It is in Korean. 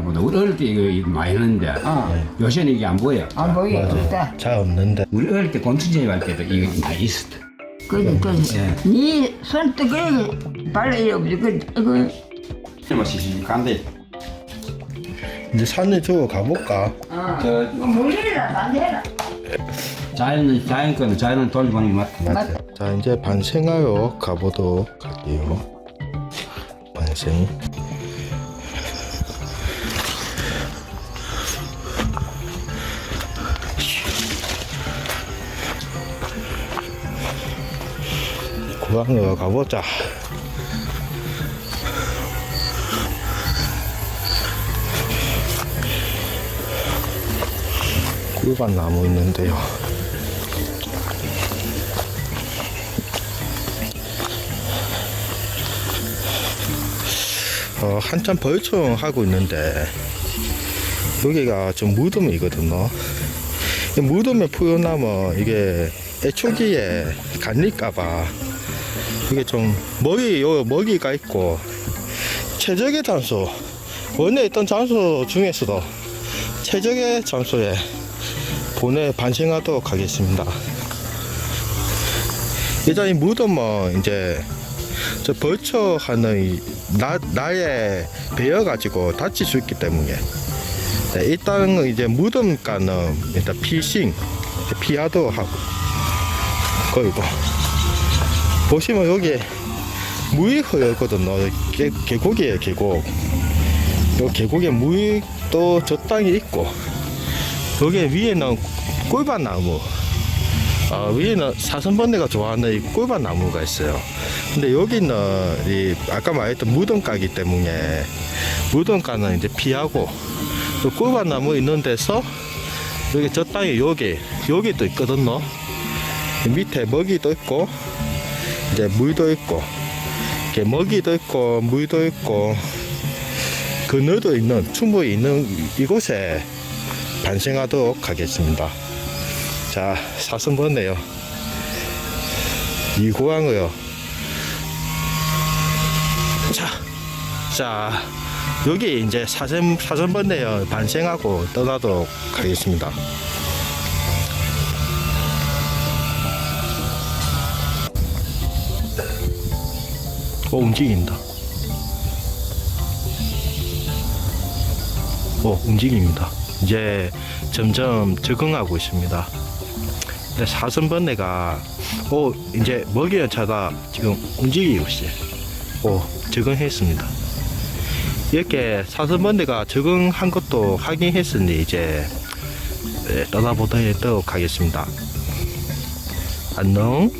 보다 우리 어릴 때 이거, 많이 했는데 어. 요새는 이게 안 보여. 안 보여 진짜 잘 없는데. 우리 어릴 때 곤충제비 할 때도 이거 다 있었다. 그래 그래 예. 네손 뜨게 없지 그 이거 맛이 간대. 이제 산에 저 가볼까? 저 물리라 안 해라 자연은 자연 거는 자연은 돌보는 게 맞다. 맞다. 자 이제 반생하여 가보도록 할게요. 반생. 고향으로 가보자. 꿀밭 나무 있는데요. 어, 한참 벌청하고 있는데 여기가 좀 무덤이거든요. 이 무덤에 표현하면 이게 애초기에 갈릴까봐 이게 좀 먹이 요 먹이가 있고 최적의 장소 원래 있던 장소 중에서도 최적의 장소에 보내 반생하도록 하겠습니다. 이 무덤은 이제 저 벌처하는 이 나, 나에 베어가지고 다칠 수 있기 때문에 네, 일단 이제 무덤가는 일단 피싱 피하도 하고 그리고 보시면 여기 무익 허였거든요 계, 계곡이에요 계곡 요 계곡에 무익도 적당히 있고 여기 위에는 꿀밭 나무 어, 위에는 사슴번뇌가 좋아하는 이 꿀밭 나무가 있어요. 근데 여기는 이 아까 말했던 무덤가기 때문에 무덤가는 이제 피하고 또 꿀밭 나무 있는 데서 여기 저 땅에 여기 여기도 있거든요. 밑에 먹이도 있고 이제 물도 있고 이렇게 먹이도 있고 물도 있고 그늘도 있는 충분히 있는 이곳에 반생하도록 하겠습니다. 자, 사슴 번네요. 이고항어요. 자, 자, 여기 이제 사슴, 사슴 번네요. 반생하고 떠나도록 하겠습니다. 어, 움직인다. 어, 움직입니다. 이제 점점 적응하고 있습니다. 근데 사슴번뇌가 오 이제 먹이를 찾아 지금 움직이고 있어요. 오 적응했습니다. 이렇게 사슴번뇌가 적응한 것도 확인했으니 이제 네, 떠나보도록 하겠습니다. 안녕.